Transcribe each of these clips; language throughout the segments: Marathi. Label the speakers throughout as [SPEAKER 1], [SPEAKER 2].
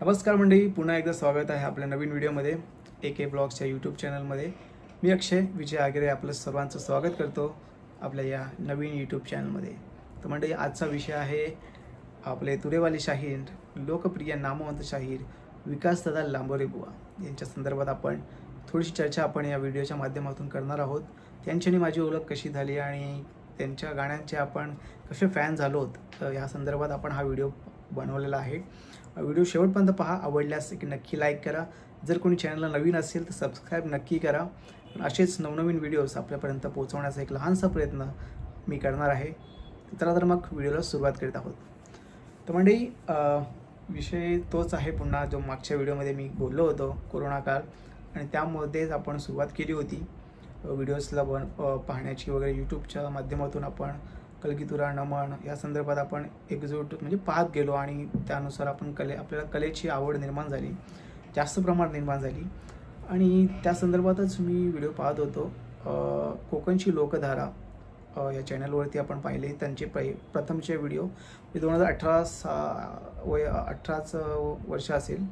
[SPEAKER 1] नमस्कार मंडळी पुन्हा एकदा स्वागत आहे आपल्या नवीन व्हिडिओमध्ये ए के ब्लॉग्सच्या यूट्यूब चॅनलमध्ये. मी अक्षय विजय आगरे आपलं सर्वांचं स्वागत करतो आपल्या या नवीन यूट्यूब चॅनलमध्ये. तर मंडळी आजचा विषय आहे आपले तुरेवाली शाहीर लोकप्रिय नामवंत शाहीर विकासदादा लांबोरे बुवा. यांच्या संदर्भात आपण थोडीशी चर्चा आपण या व्हिडिओच्या माध्यमातून करणार आहोत. त्यांची आणि माझी ओळख कशी झाली आणि त्यांच्या गाण्यांचे आपण कसे फॅन झालो आहोत तर या संदर्भात आपण हा व्हिडिओ बनवलेला आहे. व्हिडिओ शेवटपर्यंत पहा. आवडल्यास की नक्की लाईक करा. जर कोणी चॅनलला नवीन असेल तर सबस्क्राईब नक्की करा. असेच नवनवीन व्हिडिओज आपल्यापर्यंत पोहोचवण्याचा एक लहानसा प्रयत्न मी करणार आहे. चला तर मग व्हिडिओला सुरुवात करीत आहोत. तर मंडळी विषय तोच आहे पुन्हा जो मागच्या व्हिडिओमध्ये मी बोललो होतो कोरोना काळ. आणि त्यामध्येच आपण सुरुवात केली होती. व्हिडिओजला बन पाहण्याची वगैरे यूट्यूबच्या माध्यमातून आपण कलगीतुरा नमन या संदर्भात आपण एकजूट म्हणजे पाहत गेलो आणि त्यानुसार आपण कले आपल्याला कलेची आवड निर्माण झाली जास्त प्रमाणात निर्माण झाली. आणि त्या संदर्भातच मी व्हिडिओ पाहत होतो. कोकणची लोकधारा या चॅनलवरती आपण पाहिले त्यांचे पहि प्रथमचे व्हिडिओ. मी दोन हजार अठरा सा वय अठराचं वर्ष असेल.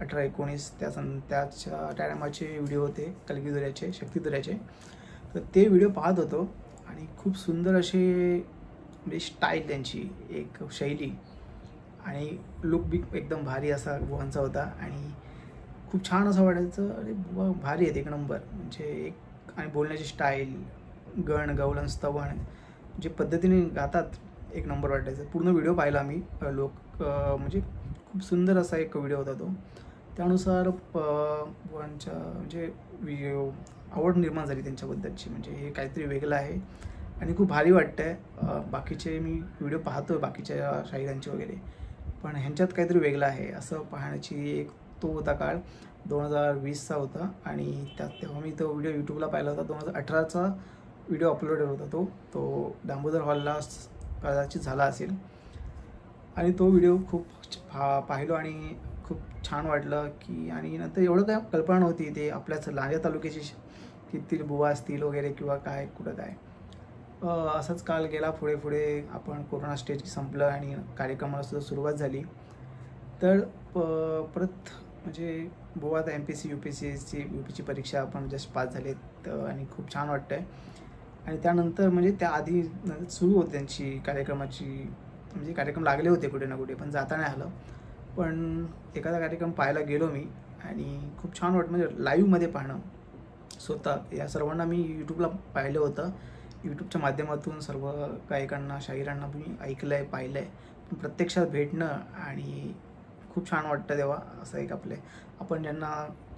[SPEAKER 1] अठरा एकोणीस त्या सं त्याच्या टायमाचे व्हिडिओ होते कलगीदुऱ्याचे शक्तिदुऱ्याचे तर ते व्हिडिओ पाहत होतो. आणि खूप सुंदर असे म्हणजे स्टाईल त्यांची एक शैली. आणि लुक बी एकदम भारी असा गुहांचा होता आणि खूप छान असं वाटायचं अरे बुवा भारी आहेत एक नंबर म्हणजे एक आणि बोलण्याची स्टाईल गण गवलन स्तवण जे पद्धतीने गातात एक नंबर वाटायचं. पूर्ण व्हिडिओ पाहिला आम्ही लोक म्हणजे खूप सुंदर असा एक व्हिडिओ होता तो. त्यानुसार प बुवांच्या म्हणजे आवड निर्माण झाली त्यांच्याबद्दलची. म्हणजे हे काहीतरी वेगळं आहे. आणि खूप भारी वाटतंय. बाकीचे मी व्हिडिओ पाहतो बाकीच्या शाहिरांचे वगैरे. पण ह्यांच्यात काहीतरी वेगळं आहे. असं पाहण्याची एक तो होता काळ. दोन हजार वीसचा होता आणि त्यात तेव्हा मी तो व्हिडिओ यूट्यूबला पाहिला होता. दोन हजार अठराचा व्हिडिओ अपलोड होता तो. तो दामोदर हॉलला कदाचित झाला असेल. आणि तो व्हिडिओ खूप पा पाहिलो आणि खूप छान वाटलं की आणि नंतर एवढं काय कल्पना नव्हती. ते आपल्याच लांजा तालुक्याची श- बुवा असतील वगैरे किंवा काय कुठं काय. असाच काल गेला पुढे पुढे आपण कोरोना स्टेज संपलं आणि कार्यक्रमाला सुद्धा सुरुवात झाली. तर प- परत म्हणजे गोवा आता M P C U P C एसची यू पीची परीक्षा आपण जस्ट पास झालेत आणि खूप छान वाटतं आहे आणि त्यानंतर म्हणजे त्याआधी आधी सुरू होते त्यांची कार्यक्रमाची म्हणजे कार्यक्रम लागले होते कुठे ना कुठे पण जाता नाही आलं. पण एखादा कार्यक्रम पाहायला गेलो मी आणि खूप छान वाटतं म्हणजे लाईव्हमध्ये पाहणं स्वतः. या सर्वांना मी यूट्यूबला पाहिलं होतं. यूट्यूबच्या माध्यमातून सर्व गायकांना शाहिरांना मी ऐकलं आहे पाहिलं आहे पण प्रत्यक्षात भेटणं आणि खूप छान वाटतं तेव्हा असं एक आपले आपण ज्यांना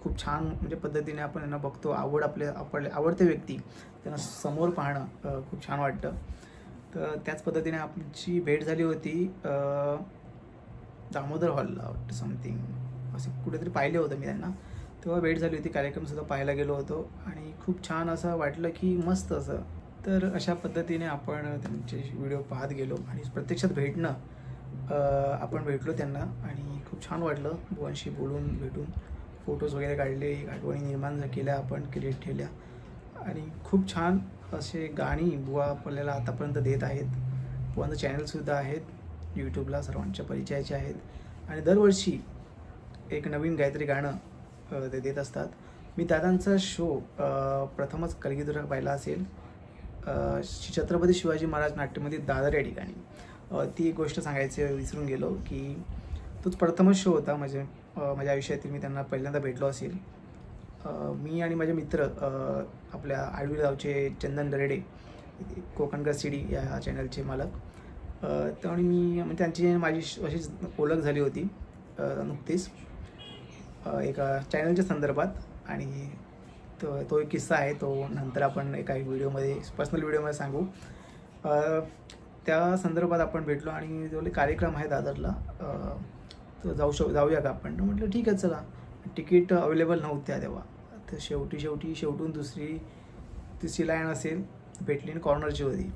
[SPEAKER 1] खूप छान म्हणजे पद्धतीने आपण यांना बघतो आवड आपले आपले आवडते व्यक्ती त्यांना समोर पाहणं खूप छान वाटतं. तर त्याच पद्धतीने आमची भेट झाली होती दामोदर हॉलला वाटतं समथिंग असे कुठेतरी पाहिले होतं मी त्यांना. तेव्हा भेट झाली होती कार्यक्रमसुद्धा पाहायला गेलो होतो. आणि खूप छान असं वाटलं की मस्त असं तर अशा पद्धतीने आपण त्यांचे व्हिडिओ पाहत गेलो आणि प्रत्यक्षात भेटणं आपण भेटलो त्यांना आणि खूप छान वाटलं बुवांशी बोलून भेटून. फोटोज वगैरे काढले आठवणी निर्माण केल्या आपण क्रिएट ठेवल्या आणि खूप छान असे गाणी बुवा आपल्याला आतापर्यंत देत आहेत. बुवांचं चॅनलसुद्धा आहेत. यूट्यूबला सर्वांच्या परिचयाचे आहेत. आणि दरवर्षी एक नवीन काहीतरी गाणं ते देत असतात. मी दादांचा शो प्रथमच कलगीधुरा पाहिला असेल. छत्रपती शिवाजी महाराज नाट्यमध्ये दादर या ठिकाणी. ती एक गोष्ट सांगायची विसरून गेलो की तोच प्रथमच शो होता म्हणजे माझ्या आयुष्यातील मी त्यांना पहिल्यांदा भेटलो असेल. मी आणि माझे मित्र आपल्या आडवी गावचे चंदन दरेडे कोकणकर सिडी या चॅनलचे मालक. तर आणि मी म्हणजे त्यांची माझी श- अशीच ओळख झाली होती नुकतीच एका चॅनलच्या संदर्भात आणि तो तो एक किस्सा आहे तो नंतर आपण एका व्हिडिओमध्ये पर्सनल व्हिडिओमध्ये सांगू. त्या संदर्भात आपण भेटलो आणि जो कार्यक्रम आहे दादरला तर जाऊ शक जाऊया का आपण? म्हटलं ठीक आहे चला. तिकीट अवेलेबल नव्हत्या तेव्हा. तर शेवटी शेवटी शेवटून दुसरी तिसरी लाईन असेल भेटली आणि कॉर्नरची होती.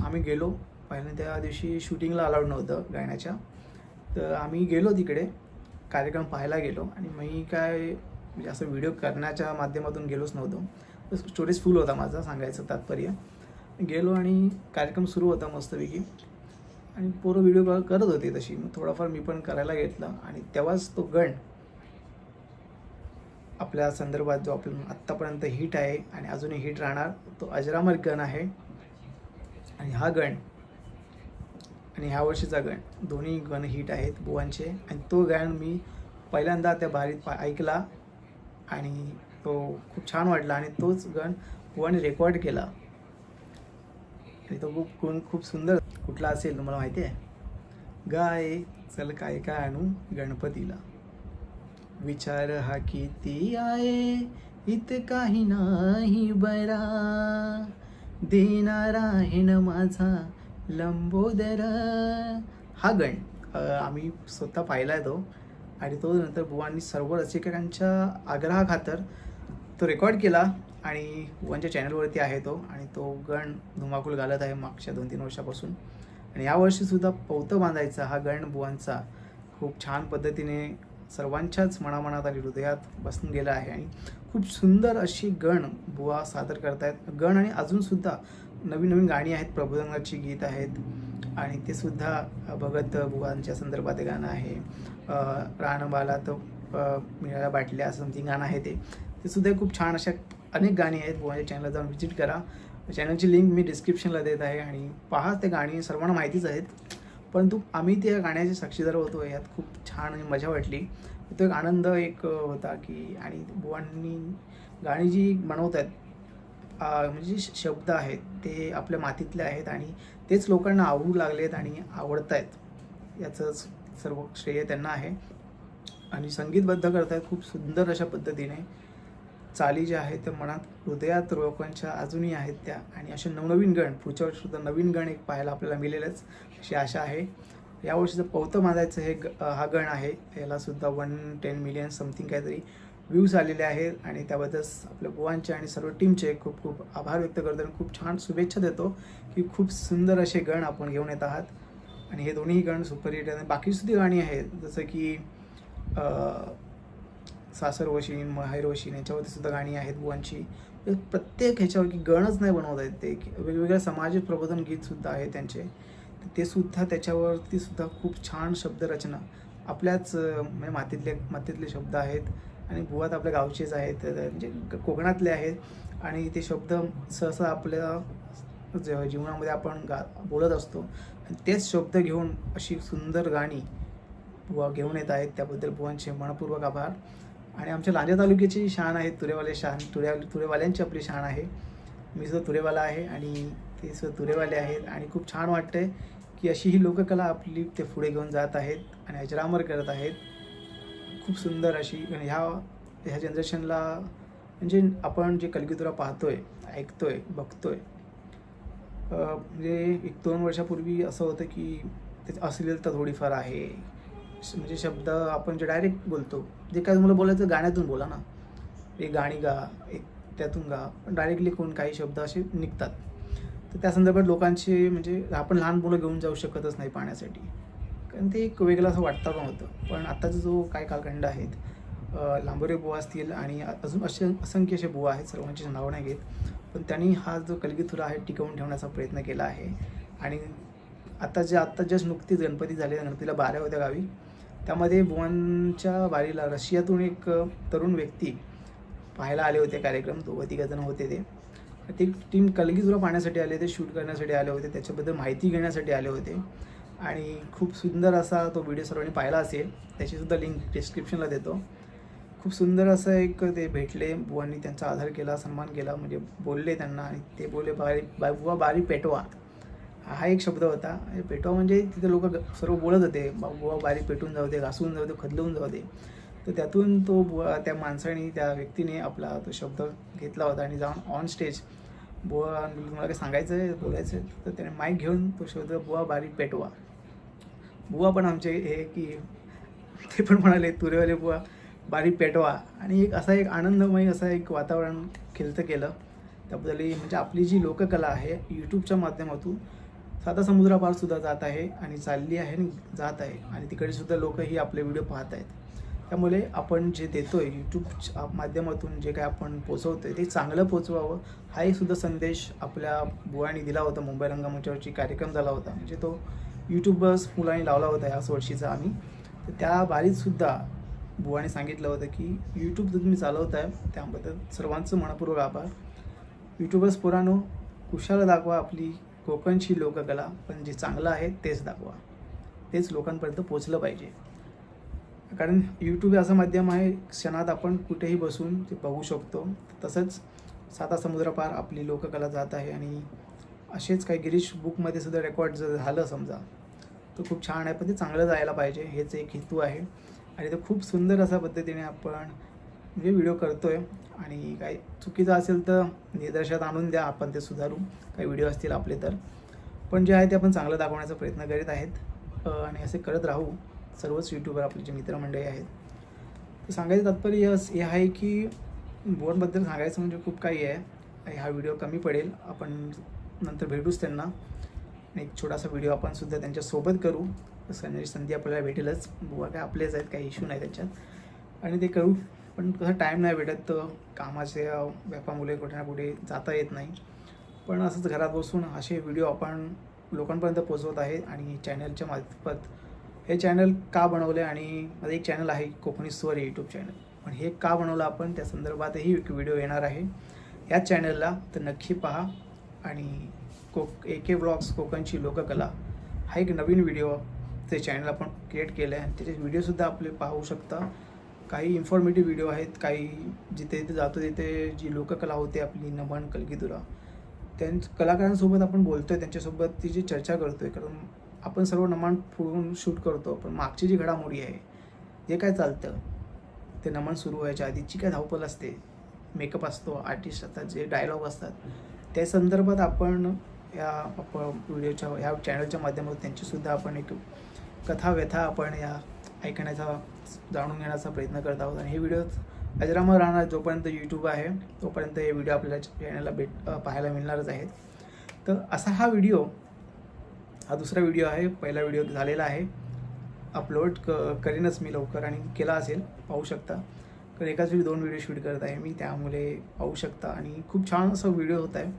[SPEAKER 1] आम्ही गेलो. पहिल्या त्या दिवशी शूटिंगला अलाउड नव्हतं गाण्याच्या. तर आम्ही गेलो तिकडे कार्यक्रम पाहायला गेलो. आणि मी काय म्हणजे असं व्हिडिओ करण्याच्या माध्यमातून गेलोच नव्हतो. स्टोरेज फुल होता माझा सांगायचं तात्पर्य. गेलो आणि कार्यक्रम सुरू होता मस्तपैकी. आणि पोरं व्हिडिओ करत होते तशी. मग थोडाफार मी पण करायला घेतला. आणि तेव्हाच तो गण आपल्या संदर्भात जो आपण आत्तापर्यंत हिट आहे आणि अजूनही हिट राहणार तो अजरामर गण आहे. आणि हा गण आणि ह्या वर्षीचा गण. दोन्ही गण हिट आहेत बुवांचे. आणि तो गण मी पहिल्यांदा त्या भारीत ऐकला. आणि तो खूप छान वाटला आणि तोच गण बुवाने रेकॉर्ड केला. आणि तो खूप गुण खूप सुंदर कुठला असेल तुम्हाला माहिती आहे? गाय चल काय काय आणू गणपतीला. विचार हा किती आहे इत काही नाही बरा. देणारा आहे न माझा लंबोदर. हा गण आम्ही स्वतः पाहिला तो. आणि तो नंतर बुवांनी सर्व रसिकांच्या आग्रहाखातर तो रेकॉर्ड केला आणि बुवांच्या चॅनलवरती आहे तो आणि तो गण धुमाकूल घालत आहे मागच्या दोन तीन वर्षापासून. आणि यावर्षीसुद्धा पौतं बांधायचा हा गण बुवांचा खूप छान पद्धतीने सर्वांच्याच मनामनात आणि हृदयात बसून गेला आहे आणि खूप सुंदर अशी गण बुवा सादर करतायत. गण आणि अजूनसुद्धा नवीन नवीन गाणी आहेत प्रबोधनाची गीत आहेत आणि ते सुद्धा भगत बुवांच्या संदर्भात गाणं आहे. अं, रानबाला तो मिळायला बाटल्या असं समथिंग गाणं आहे ते. ते सुद्धा खूप छान अशा अनेक गाणी आहेत. भुवांच्या चॅनलला जाऊन व्हिजिट करा. चॅनलची लिंक मी डिस्क्रिप्शनला देत आहे आणि पहा ते गाणी सर्वांना माहितीच आहेत. परंतु आम्ही त्या गाण्याचे साक्षीदार होतो. यात खूप छान आणि मजा वाटली. तो एक आनंद एक होता की आणि बुवांनी गाणी जी बनवत आहेत म्हणजे शब्द आहेत ते आपल्या मातीतले आहेत आणि तेच लोकांना आवडू लागलेत आणि आवडत आहेत याचंच सर्व श्रेय त्यांना आहे. आणि संगीतबद्ध करतायत खूप सुंदर अशा पद्धतीने. चाली ज्या आहेत त्या मनात हृदयात लोकांच्या अजूनही आहेत त्या. आणि असे नवनवीन गण पुढच्या वर्षीसुद्धा नवीन गण एक पाहायला आपल्याला मिळेलच अशी आशा आहे. यावर्षीचं पौतं बांधायचं हे ग- हा गण आहे. यालासुद्धा वन टेन मिलियन समथिंग काहीतरी व्ह्यूज आलेले आहेत आणि त्याबद्दल आपल्या गोवांचे आणि सर्व टीमचे खूप खूप आभार व्यक्त करतो आणि खूप छान शुभेच्छा देतो की खूप सुंदर असे गण आपण घेऊन येत आहात. आणि हे दोन्ही गण सुपरहिट आहेत. बाकी सुद्धा गाणी आहेत. जसं की सासर वशीन माहेर वशीन याच्यावरती सुद्धा गाणी आहेत गोवांची प्रत्येक ह्याच्यावर की गणच नाही बनवता येत ते. वेगवेगळ्या समाज प्रबोधन गीतसुद्धा आहे त्यांचे. तर ते सुद्धा त्याच्यावरती सुद्धा खूप छान शब्दरचना. आपल्याच म्हणजे मातीतले मातीतले शब्द आहेत. आणि बुवात आपल्या गावचेच आहेत म्हणजे कोकणातले आहेत. आणि ते शब्द सहसा आपल्या ज- जीवनामध्ये आपण गा बोलत असतो. आणि तेच शब्द घेऊन अशी सुंदर गाणी बुवा घेऊन येत आहेत. त्याबद्दल बुवांचे मनपूर्वक आभार. आणि आमच्या लांजा तालुक्याची शान आहे तुरेवाले शान तुरे तुरेवाल्यांची आपली शान आहे. मी सुद्धा तुरेवाला आहे आणि ते सुद्धा तुरेवाले आहेत. आणि खूप छान वाटतंय की अशी ही लोककला आपली ते पुढे घेऊन जात आहेत आणि अजरामर करत आहेत. खूप सुंदर अशी ह्या ह्या जनरेशनला म्हणजे आपण जे कलगीतुरा पाहतोय ऐकतोय बघतोय म्हणजे एक दोन वर्षापूर्वी असं होतं की त्याची अश्लीलता थोडीफार आहे. श- म्हणजे शब्द आपण जे डायरेक्ट बोलतो जे काय तुम्हाला बोलायचं गाण्यातून बोला ना. एक गाणी गा एक त्यातून गा. पण डायरेक्टली कोण काही शब्द असे निघतात. तर त्या संदर्भात लोकांचे म्हणजे आपण लहान मुलं घेऊन जाऊ शकतच नाही पाहण्यासाठी. कारण ते एक वेगळं असं वाटतं पण होतं. पण आत्ताचा जो काय कालखंड आहेत लांबोरे बुवा असतील आणि अजून असे असंख्य असे बुवा आहेत सर्वांची नावं नाही घेत. पण त्यांनी हा जो कलगीथुरा आहे टिकवून ठेवण्याचा प्रयत्न केला आहे. आणि आता जे आत्ता जस्ट नुकतीच गणपती झाले गणपतीला बाऱ्या होत्या गावी. त्यामध्ये बुवांच्या बारीला रशियातून एक तरुण व्यक्ती पाहायला आले होते कार्यक्रम. दोघं तिघजण होते ते. ते टीम कलगीधुरा पाहण्यासाठी आले होते शूट करण्यासाठी आले होते. त्याच्याबद्दल माहिती घेण्यासाठी आले होते. आणि खूप सुंदर असा तो व्हिडिओ सर्वांनी पाहिला असेल. त्याचीसुद्धा लिंक डिस्क्रिप्शनला देतो. खूप सुंदर असं एक ते भेटले बुवांनी त्यांचा आधार केला सन्मान केला म्हणजे बोलले त्यांना आणि ते बोलले बारी बा बुवा बारी पेटवा. हा एक शब्द होता. पेटवा म्हणजे तिथे लोक सर्व बोलत होते. बा- बुवा बारी पेटून जाऊ दे घासून जाऊ दे खदलवून जाऊ दे. तर त्यातून तो बुवा त्या माणसाने त्या व्यक्तीने आपला तो शब्द घेतला होता आणि जाऊन ऑन स्टेज बुवा तुम्हाला काही सांगायचं आहे बोलायचं आहे तर त्याने माईक घेऊन तो शब्द बुवा बारी पेटवा. बुवा पण आमचे हे की ते पण म्हणाले तुरेवाले बुवा बारी पेटवा. आणि एक असा एक आनंदमय असा एक वातावरण खिलतं केलं. त्याबद्दल म्हणजे आपली जी लोककला आहे यूट्यूबच्या माध्यमातून साधा समुद्रापारसुद्धा जात आहे आणि चालली आहे आणि जात आहे. आणि तिकडेसुद्धा लोकही लोक ही आपले व्हिडिओ पाहत आहेत. त्यामुळे आपण जे देतो आहे यूट्यूबच्या माध्यमातून जे काय आपण पोचवतो आहे ते चांगलं पोचवावं. हाही सुद्धा संदेश आपल्या बुवानी दिला होता मुंबई रंगमंचावरची कार्यक्रम झाला होता. म्हणजे तो यूट्यूबर्स मुलांनी लावला होता याच वर्षीचा आम्ही. तर त्या बारीतसुद्धा बुवाने सांगितलं होतं की यूट्यूब जर तुम्ही चालवताय त्याबद्दल सर्वांचं मनपूर्वक आभार. यूट्यूबर्स पुरानो कुशाला दाखवा आपली कोकणची लोककला पण जे चांगलं आहे तेच दाखवा. तेच लोकांपर्यंत पोचलं पाहिजे. कारण यूट्यूब असं माध्यम आहे क्षणात आपण कुठेही बसून ते बघू शकतो. तसंच सातासमुद्रापार आपली लोककला जात आहे आणि असेच काही गिरीश बुकमध्ये सुद्धा रेकॉर्ड जर झालं समजा तर खूप छान आहे. पण ते चांगलं जायला पाहिजे. हेच एक हेतू आहे. आणि ते खूप सुंदर अशा पद्धतीने आपण म्हणजे व्हिडिओ करतो आहे आणि काही चुकीचं असेल तर निदर्शनात आणून द्या. आपण ते सुधारू. काही व्हिडिओ असतील आपले तर. पण जे आहे ते आपण चांगलं दाखवण्याचा प्रयत्न करीत आहेत. आणि असे करत राहू. सर्वच यूट्यूबर आपले जे मित्रमंडळी आहेत. तर सांगायचं तात्पर्य यस हे आहे की बोर्डबद्दल सांगायचं म्हणजे खूप काही आहे. हा व्हिडिओ कमी पडेल. आपण नंतर भेटूच त्यांना. आणि एक छोटासा व्हिडिओ आपण सुद्धा त्यांच्यासोबत करू. संधी म्हणजे संधी आपल्याला भेटेलच. बुवा काय आपलेच आहेत काही इश्यू नाही त्याच्यात. आणि ते करू पण कसं टाईम नाही भेटत तर कामाच्या व्यापामुळे कुठे ना कुठे जाता येत नाही. पण असंच घरात बसून असे व्हिडिओ आपण लोकांपर्यंत पोचवत आहे. आणि चॅनलच्या मार्फत हे चॅनल का बनवलं? आहे आणि माझं एक चॅनल आहे कोकणी स्वर यूट्यूब चॅनल पण हे का बनवलं आपण? त्या संदर्भातही एक व्हिडिओ येणार आहे. याच चॅनलला तर नक्की पहा. आणि कोक ए के व्लॉग्स कोकणची लोककला हा एक नवीन व्हिडिओ ते चॅनल आपण क्रिएट केलं आहे आणि त्याचे व्हिडिओसुद्धा आपले पाहू शकता. काही इन्फॉर्मेटिव्ह व्हिडिओ आहेत. काही जिथे जिथे जातो तिथे जी लोककला होते आपली नमन कलगीदुरा त्यां कलाकारांसोबत आपण बोलतो आहे त्यांच्यासोबत तिची चर्चा करतो आहे कारण आपण सर्व नमन फुडून शूट करतो. पण मागची जी घडामोडी आहे जे काय चालतं? ते नमन सुरू व्हायच्या आधीची काय धावपल असते मेकअप असतो आर्टिस्ट असतात जे डायलॉग असतात त्या संदर्भात आपण या व्हिडिओच्या ह्या चॅनलच्या माध्यमातून त्यांचीसुद्धा आपण एक कथा व्यथा आपण या ऐकण्याचा जाणून घेण्याचा प्रयत्न करत आहोत. आणि हे व्हिडिओ अजरामर राहणार जोपर्यंत यूट्यूब आहे तोपर्यंत हे व्हिडिओ आपल्याला चॅनलला भेट पाहायला मिळणारच आहेत. तर असा हा व्हिडिओ हा दुसरा व्हिडिओ आहे. पहिला व्हिडिओ झालेला आहे. अपलोड क करीनच मी लवकर आणि केला असेल पाहू शकता. तर एकाच वेळी दोन व्हिडिओ शूट करत आहे. मी त्यामुळे पाहू शकता. आणि खूप छान असा व्हिडिओ होत आहे.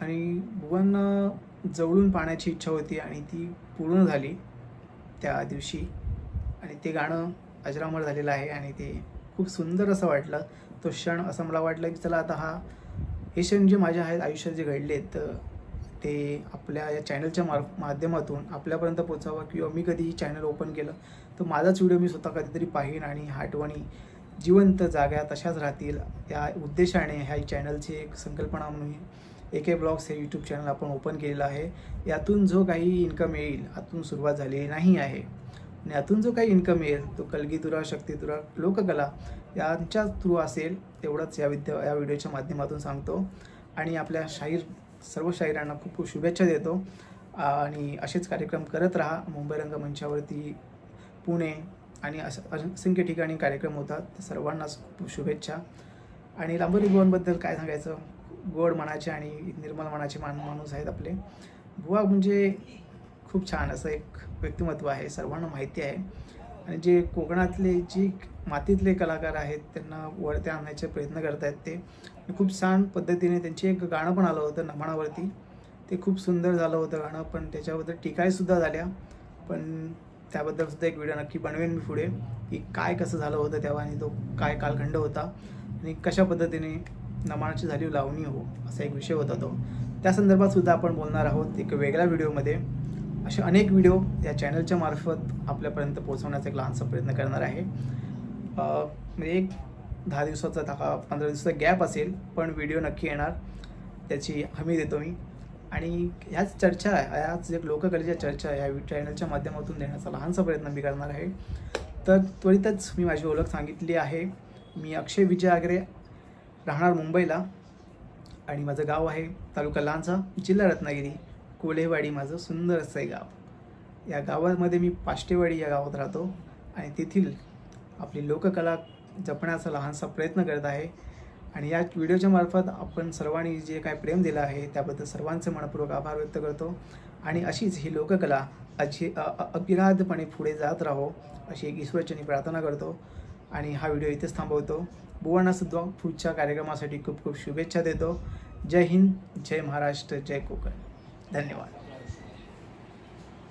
[SPEAKER 1] आणि बुवांना जवळून पाहण्याची इच्छा होती आणि ती पूर्ण झाली त्या दिवशी. आणि ते गाणं अजरामर झालेलं आहे आणि ते खूप सुंदर असं वाटलं. तो क्षण असं मला वाटलं की चला आता हा हे क्षण जे माझ्या आहेत आयुष्यात जे घडलेत तर ते आपल्या या चॅनलच्या मार माध्यमातून आपल्यापर्यंत पोचावं किंवा मी कधी चॅनल ओपन केलं तर माझाच व्हिडिओ मी स्वतः कधीतरी पाहीन आणि आठवणी जिवंत जाग्या तशाच राहतील. या उद्देशाने ह्या चॅनलची एक संकल्पना म्हणून ए के ब्लॉग्स हे यूट्यूब चॅनल आपण ओपन केलेलं आहे. यातून जो काही इन्कम येईल यातून सुरुवात झालेली नाही आहे. आणि यातून जो काही इन्कम येईल तो कलगीतुरा शक्तितुरा लोककला यांच्या थ्रू असेल तेवढंच या विद्या या व्हिडिओच्या माध्यमातून सांगतो. आणि आपल्या शाहीर सर्व शाहिरांना खूप खूप शुभेच्छा देतो. आणि असेच कार्यक्रम करत राहा. मुंबई रंगमंचावरती पुणे आणि असं असंख्य ठिकाणी कार्यक्रम होतात. तर सर्वांनाच खूप शुभेच्छा. आणि लांबोरी भुवनबद्दल काय सांगायचं? गोड मनाचे आणि निर्मल मनाचे मान माणूस आहेत आपले. बुवा म्हणजे खूप छान असं एक व्यक्तिमत्व आहे. सर्वांना माहिती आहे. आणि जे कोकणातले जी मातीतले कलाकार आहेत त्यांना वरती आणण्याचे प्रयत्न करत आहेत ते खूप छान पद्धतीने त्यांचे एक गाणं पण आलं होतं नमाणावरती ते खूप सुंदर झालं होतं गाणं पण त्याच्याबद्दल टीकाहीसुद्धा झाल्या. पण त्याबद्दल सुद्धा एक व्हिडिओ नक्की बनवेन मी पुढे की काय कसं झालं होतं तेव्हा आणि तो काय कालखंड होता. आणि कशा पद्धतीने नमानाची झाली लावणी हो असा एक विषय होता तो. त्या संदर्भात सुद्धा आपण बोलणार आहोत एक वेगळ्या व्हिडिओमध्ये असे अनेक व्हिडिओ या चॅनलच्या मार्फत आपल्यापर्यंत पोहोचवण्याचा एक लहानसा प्रयत्न करणार आहे. म्हणजे एक दहा दिवसाचा दहा पंधरा दिवसाचा गॅप असेल पण व्हिडिओ नक्की येणार. त्याची हमी देतो मी. आणि ह्याच चर्चा ह्याच जे लोककलेच्या चर्चा ह्या चॅनलच्या माध्यमातून देण्याचा लहानसा प्रयत्न मी करणार आहे. तर त्वरितच मी माझी ओळख सांगितली आहे. मी अक्षय विजय आगरे राहणार मुंबईला आणि माझं गाव आहे तालुका लांजा जिल्हा रत्नागिरी कोल्हेवाडी माझं सुंदर असं आहे गाव. या गावामध्ये मी पाष्टेवाडी या गावात राहतो आणि तेथील आपली लोककला जपण्याचा लहानसा प्रयत्न करत आहे. आणि या व्हिडिओच्या मार्फत आपण सर्वांनी जे काय प्रेम दिलं आहे त्याबद्दल सर्वांचे मनपूर्वक आभार व्यक्त करतो. आणि अशीच ही लोककला अशी अपिराधपणे पुढे जात राहो अशी एक ईश्वरचनी प्रार्थना करतो. आणि हा व्हिडिओ इथेच थांबवतो. बुवांना सुद्धा पुढच्या कार्यक्रमासाठी खूप खूप शुभेच्छा देतो. जय हिंद जय महाराष्ट्र जय कोकण. धन्यवाद.